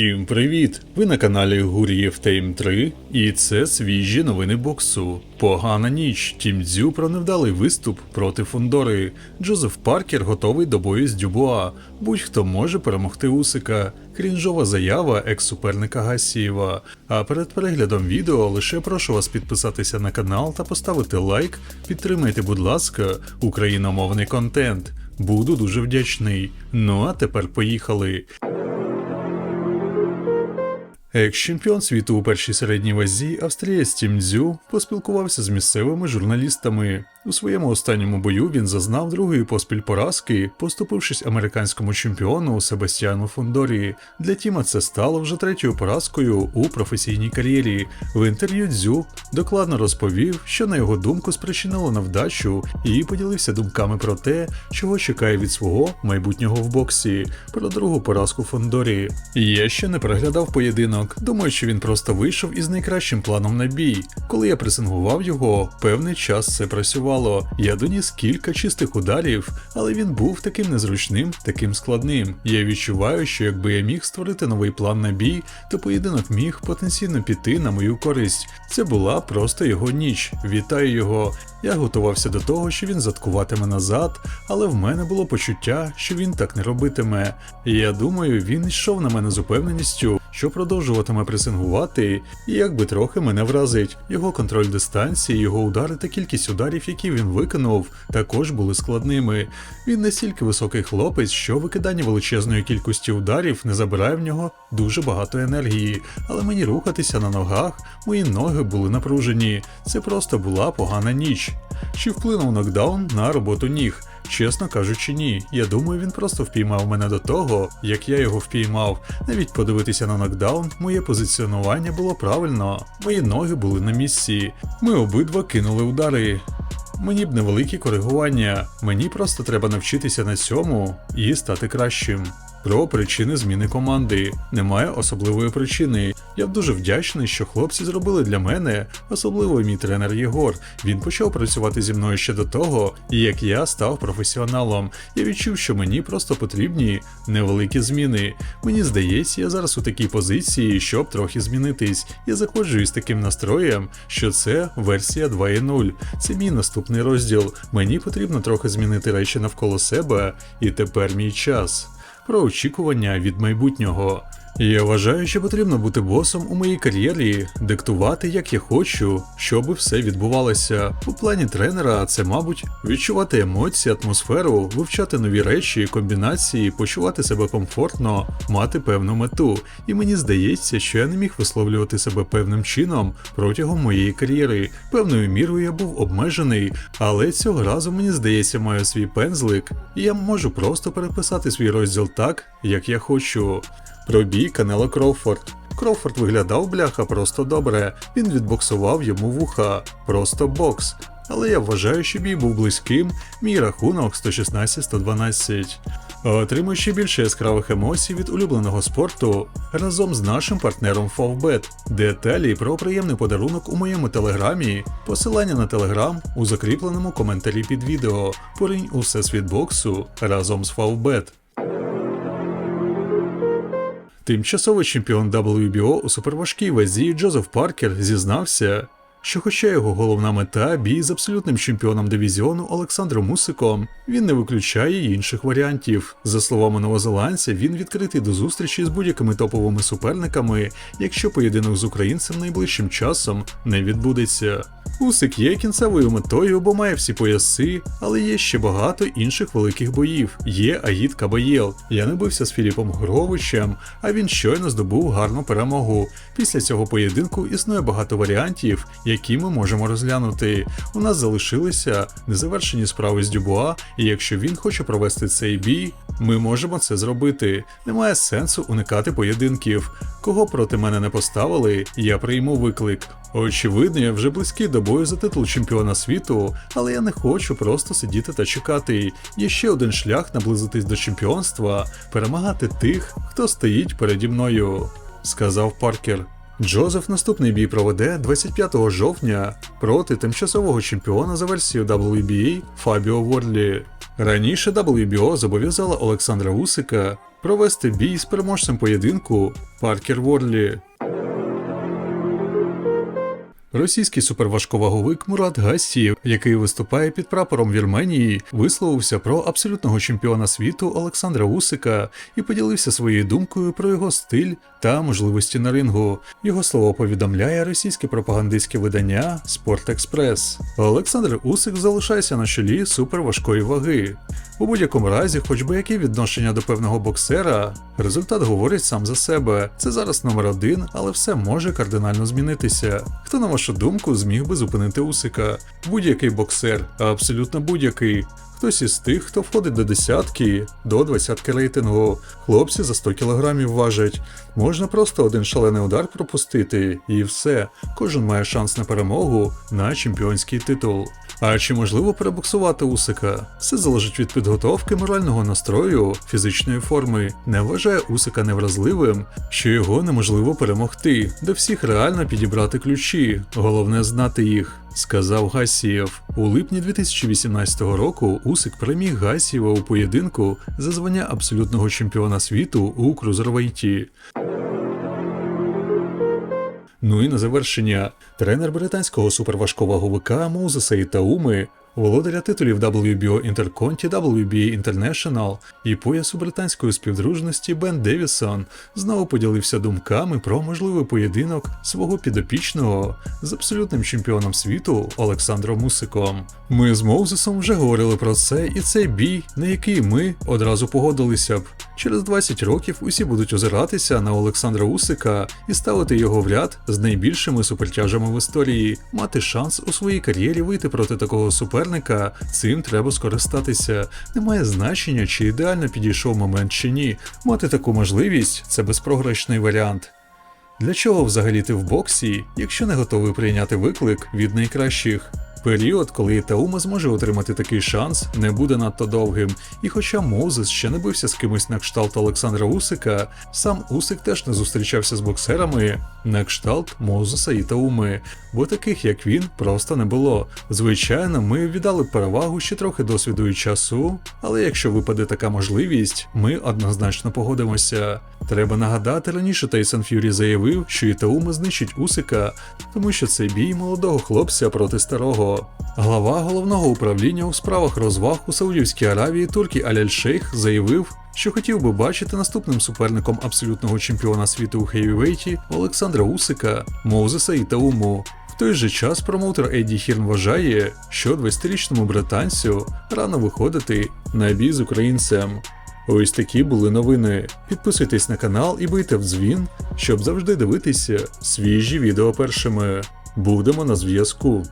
Всім привіт! Ви на каналі Гур'єв Тейм 3, і це свіжі новини боксу. Погана ніч. Тім Дзю про невдалий виступ проти Фондори. Джозеф Паркер готовий до бою з Дюбуа. Будь-хто може перемогти Усика. Крінжова заява екс-суперника Гасієва. А перед переглядом відео лише прошу вас підписатися на канал та поставити лайк. Підтримайте, будь ласка, україномовний контент. Буду дуже вдячний. Ну а тепер поїхали. Екс-чемпіон світу у першій середній вазі австрієць Тім Дзю поспілкувався з місцевими журналістами. У своєму останньому бою він зазнав другої поспіль поразки, поступившись американському чемпіону Себастьяну Фондорі. Для Тіма це стало вже третьою поразкою у професійній кар'єрі. В інтерв'ю Дзю докладно розповів, що на його думку спричинило невдачу, і поділився думками про те, чого чекає від свого майбутнього в боксі, про другу поразку Фондорі. Я ще не переглядав поєдинок. Думаю, що він просто вийшов із найкращим планом на бій. Коли я пресингував його, певний час це працювало. Я доніс кілька чистих ударів, але він був таким незручним, таким складним. Я відчуваю, що якби я міг створити новий план на бій, то поєдинок міг потенційно піти на мою користь. Це була просто його ніч. Вітаю його. Я готувався до того, що він заткуватиме назад, але в мене було почуття, що він так не робитиме. І я думаю, він йшов на мене з упевненістю, що продовжуватиме пресингувати, і якби трохи мене вразить. Його контроль дистанції, його удари та кількість ударів, які він виконав, також були складними. Він настільки високий хлопець, що викидання величезної кількості ударів не забирає в нього дуже багато енергії, але мені рухатися на ногах, мої ноги були напружені. Це просто була погана ніч. Чи вплинув нокдаун на роботу ніг? Чесно кажучи, ні. Я думаю, він просто впіймав мене до того, як я його впіймав. Навіть подивитися на нокдаун, моє позиціонування було правильно. Мої ноги були на місці. Ми обидва кинули удари. Мені б невеликі коригування. Мені просто треба навчитися на цьому і стати кращим. Про причини зміни команди немає особливої причини. Я дуже вдячний, що хлопці зробили для мене, особливо мій тренер Єгор. Він почав працювати зі мною ще до того, як я став професіоналом. Я відчув, що мені просто потрібні невеликі зміни. Мені здається, я зараз у такій позиції, щоб трохи змінитись. Я заходжу із таким настроєм, що це версія 2.0. Це мій наступний розділ. Мені потрібно трохи змінити речі навколо себе, і тепер мій час про очікування від майбутнього. Я вважаю, що потрібно бути босом у моїй кар'єрі, диктувати, як я хочу, щоб все відбувалося. У плані тренера це, мабуть, відчувати емоції, атмосферу, вивчати нові речі, комбінації, почувати себе комфортно, мати певну мету. І мені здається, що я не міг висловлювати себе певним чином протягом моєї кар'єри. Певною мірою я був обмежений, але цього разу мені здається, маю свій пензлик, і я можу просто переписати свій розділ так, як я хочу. Про бій Канело Кроуфорд. Кроуфорд виглядав бляха просто добре. Він відбоксував йому вуха. Просто бокс. Але я вважаю, що бій був близьким. Мій рахунок 116-112. Отримую ще більше яскравих емоцій від улюбленого спорту разом з нашим партнером Favbet. Деталі про приємний подарунок у моєму телеграмі, посилання на телеграм у закріпленому коментарі під відео. Поринь у всесвіт боксу разом з Favbet. Тимчасовий чемпіон WBO у суперважкій вазі Джозеф Паркер зізнався, що, хоча його головна мета бій з абсолютним чемпіоном дивізіону Олександром Мусиком, він не виключає інших варіантів. За словами новозеландця, він відкритий до зустрічі з будь-якими топовими суперниками, якщо поєдинок з українцем найближчим часом не відбудеться. Усик є кінцевою метою, бо має всі пояси, але є ще багато інших великих боїв. Є Аїд Кабаєл. Я не бився з Філіпом Гровичем, а він щойно здобув гарну перемогу. Після цього поєдинку існує багато варіантів, які ми можемо розглянути. У нас залишилися незавершені справи з Дюбуа, і якщо він хоче провести цей бій, ми можемо це зробити. Немає сенсу уникати поєдинків. Кого проти мене не поставили, я прийму виклик. Очевидно, я вже близький до бою за титул чемпіона світу, але я не хочу просто сидіти та чекати. Є ще один шлях наблизитись до чемпіонства перемагати тих, хто стоїть переді мною, сказав Паркер. Джозеф наступний бій проведе 25 жовтня проти тимчасового чемпіона за версією WBA Фабіо Ворлі. Раніше WBO зобов'язала Олександра Усика провести бій з переможцем поєдинку Паркер Ворлі. Російський суперважковаговик Мурат Гассієв, який виступає під прапором Вірменії, висловився про абсолютного чемпіона світу Олександра Усика і поділився своєю думкою про його стиль та можливості на рингу. Його слово повідомляє російське пропагандистське видання Спорт Експрес. Олександр Усик залишається на чолі суперважкої ваги. У будь-якому разі, хоч би яке відношення до певного боксера, результат говорить сам за себе. Це зараз номер один, але все може кардинально змінитися. Хто, на вашу думку, зміг би зупинити Усика? Будь-який боксер, а абсолютно будь-який. Хтось із тих, хто входить до десятки, до двадцятки рейтингу. Хлопці за 100 кілограмів важать. Можна просто один шалений удар пропустити, і все. Кожен має шанс на перемогу на чемпіонський титул. А чи можливо перебоксувати Усика? Все залежить від підготовки морального настрою, фізичної форми. Не вважає Усика невразливим, що його неможливо перемогти, до всіх реально підібрати ключі, головне знати їх. Сказав Гасієв. У липні 2018 року Усик переміг Гасієва у поєдинку за звання абсолютного чемпіона світу у крузервейті. Ну і на завершення, тренер британського суперважкового ВК Моузеса Ітауми, володаря титулів WBO Interconti, WBA International і поясу британської співдружності Бен Девісон знову поділився думками про можливий поєдинок свого підопічного з абсолютним чемпіоном світу Олександром Усиком. Ми з Моузесом вже говорили про це, і цей бій, на який ми одразу погодилися б. Через 20 років усі будуть озиратися на Олександра Усика і ставити його в ряд з найбільшими супертяжами в історії. Мати шанс у своїй кар'єрі вийти проти такого суперника, цим треба скористатися. Немає значення, чи ідеально підійшов момент чи ні. Мати таку можливість це безпрограшний варіант. Для чого взагалі ти в боксі, якщо не готовий прийняти виклик від найкращих? Період, коли Ітаума зможе отримати такий шанс, не буде надто довгим. І хоча Моузес ще не бився з кимось на кшталт Олександра Усика, сам Усик теж не зустрічався з боксерами на кшталт Моузеса і Тауми, бо таких як він просто не було. Звичайно, ми віддали перевагу ще трохи досвіду і часу, але якщо випаде така можливість, ми однозначно погодимося. Треба нагадати, раніше Тайсон Ф'юрі заявив, що Ітаума знищить Усика, тому що це бій молодого хлопця проти старого. Глава головного управління у справах розваг у Саудівській Аравії Туркі Аляль-Шейх заявив, що хотів би бачити наступним суперником абсолютного чемпіона світу у хейвейті Олександра Усика, Моузеса Ітауму. В той же час промоутер Едді Хірн вважає, що 20-річному британцю рано виходити на бій з українцем. Ось такі були новини. Підписуйтесь на канал і бийте в дзвін, щоб завжди дивитися свіжі відео першими. Будемо на зв'язку.